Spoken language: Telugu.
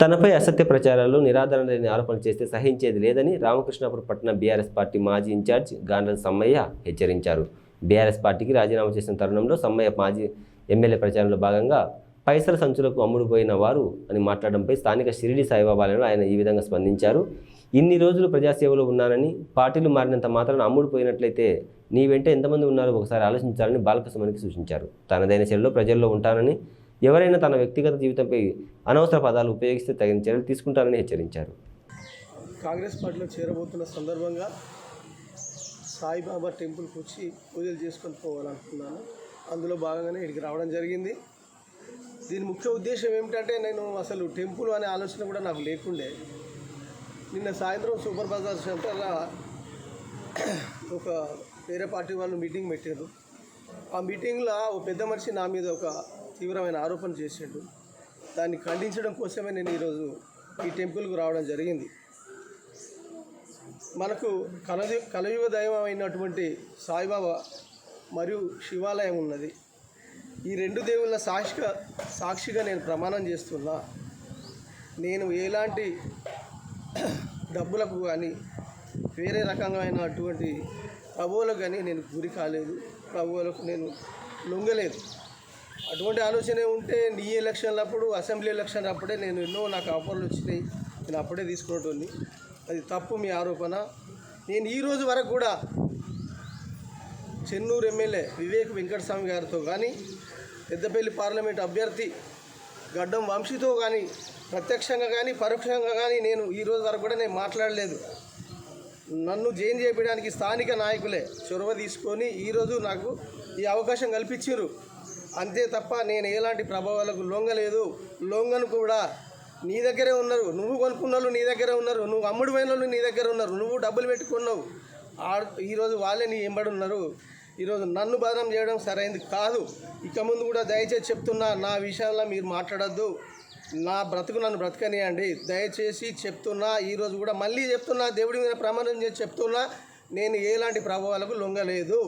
తనపై అసత్య ప్రచారాలు నిరాధారణ లేని ఆరోపణలు చేస్తే సహించేది లేదని రామకృష్ణాపురం పట్టణ బీఆర్ఎస్ పార్టీ మాజీ ఇన్ఛార్జ్ గాండ్ర సమ్మయ్య హెచ్చరించారు. బీఆర్ఎస్ పార్టీకి రాజీనామా చేసిన తరుణంలో సమ్మయ్య మాజీ ఎమ్మెల్యే ప్రచారంలో భాగంగా పైసల సంచులకు అమ్ముడుపోయిన వారు అని మాట్లాడడంపై స్థానిక షిరిడి సాయిబాబాలను ఆయన ఈ విధంగా స్పందించారు. ఇన్ని రోజులు ప్రజాసేవలో ఉన్నానని పార్టీలు మారినంత మాత్రాన అమ్ముడుపోయినట్లయితే నీ వెంట ఎంతమంది ఉన్నారో ఒకసారి ఆలోచించాలని బాలకృష్ణమణికి సూచించారు. తనదైన శైలిలో ప్రజల్లో ఉంటానని ఎవరైనా తన వ్యక్తిగత జీవితంపై అనవసర పదాలు ఉపయోగిస్తే తగిన చర్యలు తీసుకుంటారని హెచ్చరించారు. కాంగ్రెస్ పార్టీలో చేరబోతున్న సందర్భంగా సాయిబాబా టెంపుల్కి వచ్చి పూజలు చేసుకొని పోవాలనుకున్నాను. అందులో భాగంగానే ఇక్కడికి రావడం జరిగింది. దీని ముఖ్య ఉద్దేశం ఏమిటంటే నేను అసలు టెంపుల్ అనే ఆలోచన కూడా నాకు లేకుండే. నిన్న సాయంత్రం సూపర్ బజార్ సెంటర్లో ఒక వేరే పార్టీ వాళ్ళు మీటింగ్ పెట్టారు ఆ మీటింగ్లో ఓ పెద్ద మనిషి నా మీద ఒక తీవ్రమైన ఆరోపణ చేసిండు. దాన్ని ఖండించడం కోసమే నేను ఈరోజు ఈ టెంపుల్కు రావడం జరిగింది. మనకు కలది కలయుగ దైవం అయినటువంటి సాయిబాబా మరియు శివాలయం ఉన్నది. ఈ రెండు దేవుళ్ళ సాక్షిగా సాక్షిగా నేను ప్రమాణం చేస్తున్నా. నేను ఎలాంటి డబ్బులకు కానీ వేరే రకమైనటువంటి ప్రభువులకు కానీ నేను గురి కాలేదు. ప్రభువులకు నేను లొంగలేదు. అటువంటి ఆలోచన ఉంటే నీ ఎలక్షన్లప్పుడు అసెంబ్లీ ఎలక్షన్ అప్పుడే నేను ఎన్నో నాకు ఆఫర్లు వచ్చినాయి. నేను అప్పుడే తీసుకునేటోని అది తప్పు మీ ఆరోపణ. నేను ఈ రోజు వరకు కూడా చెన్నూరు ఎమ్మెల్యే వివేక్ వెంకటస్వామి గారితో కానీ పెద్దపల్లి పార్లమెంట్ అభ్యర్థి గడ్డం వంశీతో కానీ ప్రత్యక్షంగా కానీ పరోక్షంగా కానీ నేను ఈ రోజు వరకు కూడా నేను మాట్లాడలేదు. నన్ను జైన్ చేయడానికి స్థానిక నాయకులే చొరవ తీసుకొని ఈరోజు నాకు ఈ అవకాశం కల్పించారు. అంతే తప్ప నేను ఎలాంటి ప్రభావాలకు లొంగలేదు. లొంగను కూడా నీ దగ్గరే ఉన్నారు. నువ్వు కొనుక్కున్న వాళ్ళు నీ దగ్గరే ఉన్నారు. నువ్వు అమ్ముడు పోయిన వాళ్ళు నీ దగ్గర ఉన్నారు. నువ్వు డబ్బులు పెట్టుకున్నావు. ఈరోజు వాళ్ళే నీ ఎంబడి ఉన్నారు. ఈరోజు నన్ను బదనం చేయడం సరైనది కాదు. ఇక ముందు కూడా దయచేసి చెప్తున్నా నా విషయంలో మీరు మాట్లాడొద్దు. నా బ్రతుకు నన్ను బ్రతకనియండి దయచేసి చెప్తున్నా ఈరోజు కూడా మళ్ళీ చెప్తున్నా దేవుడి మీద ప్రమాణం చేసి చెప్తున్నా నేను ఎలాంటి ప్రభావాలకు లొంగలేదు.